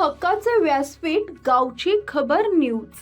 हक्काचे व्यासपीठ गावची खबर न्यूज.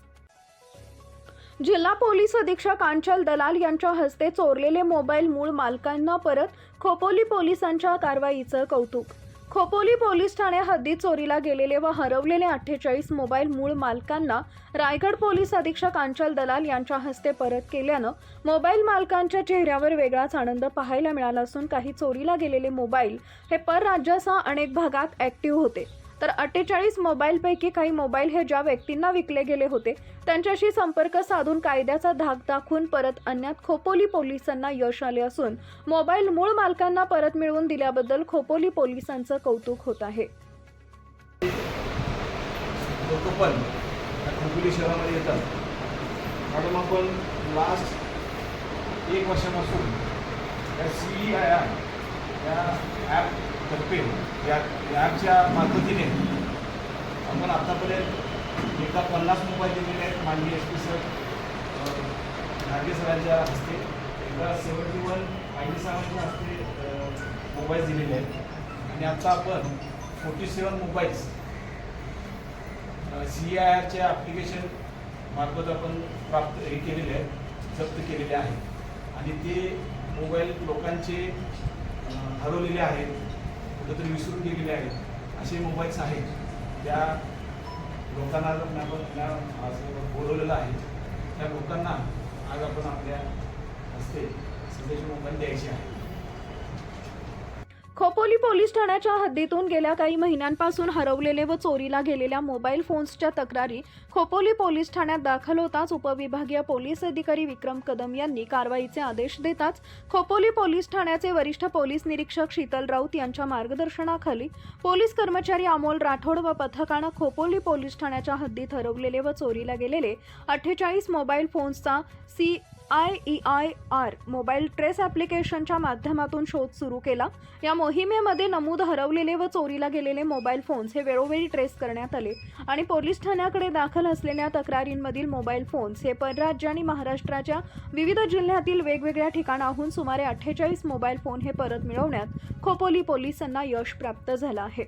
जिल्हा पोलीस अधीक्षक अंचल दलाल यांच्या हस्ते चोरलेले मोबाईल मूळ मालकांना परत खोपोली पोलिसांच्या कारवाईचं कौतुक. खोपोली पोलीस ठाणे हद्दीत चोरीला गेलेले व हरवलेले अठ्ठेचाळीस मोबाईल मूळ मालकांना रायगड पोलीस अधीक्षक अंचल दलाल यांच्या हस्ते परत केल्यानं मोबाईल मालकांच्या चेहऱ्यावर वेगळाच आनंद पाहायला मिळाला असून काही चोरीला गेलेले मोबाईल हे परराज्यासह अनेक भागात ॲक्टिव्ह होते. तर अठ्ठेचाळीस मोबाईलपैकी काही मोबाईल हे ज्या व्यक्तींना विकले गेले होते त्यांच्याशी संपर्क साधून कायद्याचा धाक दाखवून परत आणण्यात खोपोली पोलिसांना यश आले असून मोबाईल मूळ मालकांना परत मिळवून दिल्याबद्दल खोपोली पोलिसांचं कौतुक होत आहे. खोपोली शहरामध्ये येतात. मॅडम आपण लास्ट एक वर्षापासून या सी आय आर या ॲप तर्फे या ॲपच्या मार्फतीने आपण आत्तापर्यंत एका पन्नास मोबाईल दिलेले आहेत माननीय एस पी सर नागे सरांच्या हस्ते. एका सेवन्टी वन आयडी सरांच्या हस्ते मोबाईल दिलेले आहेत. आणि आत्ता आपण forty seven mobiles C I आरच्या ॲप्लिकेशन मार्फत आपण प्राप्त हे केलेले आहेत जप्त केलेले आहेत. आणि ते मोबाईल लोकांचे हरवलेले आहेत. कुठंतरी विसरून गेलेले आहेत. असे मोबाईल्स आहेत. त्या लोकांना आपण बोलवलेलं आहे त्या लोकांना आज आपण आपल्या हस्ते सध्याचे मोबाईल द्यायचे आहेत खोपोली पोलीस ठाण्याच्या हद्दीतून गेल्या काही महिन्यांपासून हरवलेले व चोरीला गेलेल्या मोबाईल फोन्सच्या तक्रारी खोपोली पोलीस ठाण्यात दाखल होताच उपविभागीय पोलीस अधिकारी विक्रम कदम यांनी कारवाईचे आदेश देताच खोपोली पोलीस ठाण्याचे वरिष्ठ पोलीस निरीक्षक शीतल राऊत यांच्या मार्गदर्शनाखाली पोलीस कर्मचारी अमोल राठोड व पथकानं खोपोली पोलीस ठाण्याच्या हद्दीत हरवलेले व चोरीला गेलेले अठ्ठेचाळीस mobile फोन्सचा C I E I R mobile trace ॲप्लिकेशनच्या माध्यमातून शोध सुरू केला. या मोहिमेमध्ये नमूद हरवलेले व चोरीला गेलेले मोबाईल फोन्स हे वेळोवेळी ट्रेस करण्यात आले आणि पोलीस ठाण्याकडे दाखल असलेल्या तक्रारींमधील मोबाईल फोन्स हे परराज्य आणि महाराष्ट्राच्या विविध जिल्ह्यातील वेगवेगळ्या ठिकाणाहून सुमारे अठ्ठेचाळीस मोबाईल फोन हे परत मिळवण्यात खोपोली पोलिसांना यश प्राप्त झालं आहे.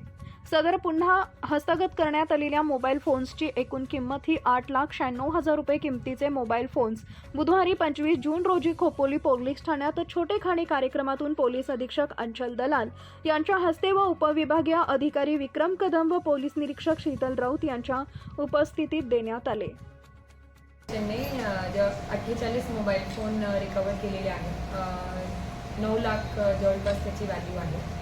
सदर पुन्हा हस्तगत करण्यात आलेल्या मोबाईल फोन्सची एकूण किंमत ही आठ लाख शहाण्णव हजार रुपये किमतीचे मोबाईल फोन्स. बुधवारी पंचवीस जून रोजी खोपोली पोलीस ठाण्यात छोटेखानी कार्यक्रमातून पोलीस अधीक्षक अंचल दलाल यांच्या हस्ते व उपविभागीय अधिकारी विक्रम कदम व पोलीस निरीक्षक शीतल राऊत यांच्या उपस्थितीत देण्यात आले. त्यांनी अठ्ठेचाळीस मोबाईल फोन रिकवर केलेले आहेत नऊ लाख जवळपास त्याची व्हॅल्यू आहे.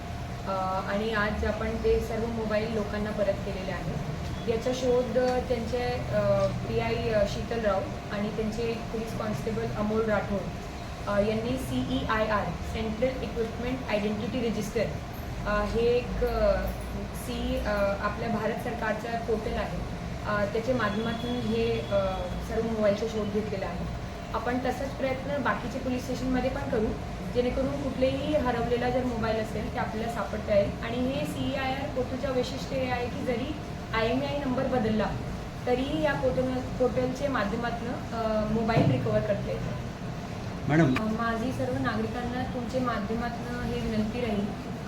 आणि आज आपण ते सर्व मोबाईल लोकांना परत केलेले आहेत. याचा शोध त्यांचे पी आय शीतल राव आणि त्यांचे पोलीस कॉन्स्टेबल अमोल राठोड यांनी C E I R central equipment identity register हे एक सी आपल्या भारत सरकारचं पोर्टल आहे. त्याच्या माध्यमातून हे सर्व मोबाईलचा शोध घेतलेला आहे आपण तसाच प्रयत्न बाकीचे पोलीस स्टेशनमध्ये पण करू. जेणेकरून कुठलेही हरवलेला जर मोबाईल असेल ते आपल्याला सापडता येईल. आणि हे सी आय आर पोर्टलचं वैशिष्ट्य हे आहे की जरी आय एम आय नंबर बदलला तरी या पोर्टल पोर्टलच्या माध्यमातून मोबाईल रिकवर करता येतो. मॅडम. माझी सर्व नागरिकांना तुमच्या माध्यमातून हे विनंती राहील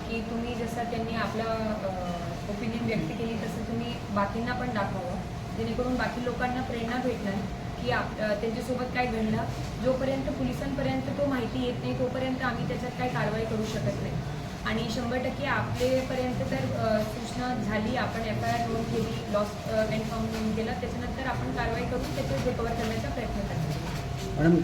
की तुम्ही जसं त्यांनी आपलं ओपिनियन व्यक्त केली तसं तुम्ही बाकींना पण दाखवावं. जेणेकरून बाकी लोकांना प्रेरणा भेटणार. की आप त्यांच्यासोबत काय घडलं. जोपर्यंत पोलिसांपर्यंत तो माहिती येत नाही तोपर्यंत आम्ही त्याच्यात काही कारवाई करू शकत नाही. आणि शंभर टक्के आपलेपर्यंत जर सूचना झाली. आपण एफ आय आर नोंद केली लॉस कन्फर्म नोंद केला. त्याच्यानंतर आपण कारवाई करून त्याचे रिकवर करण्याचा प्रयत्न करतो मॅडम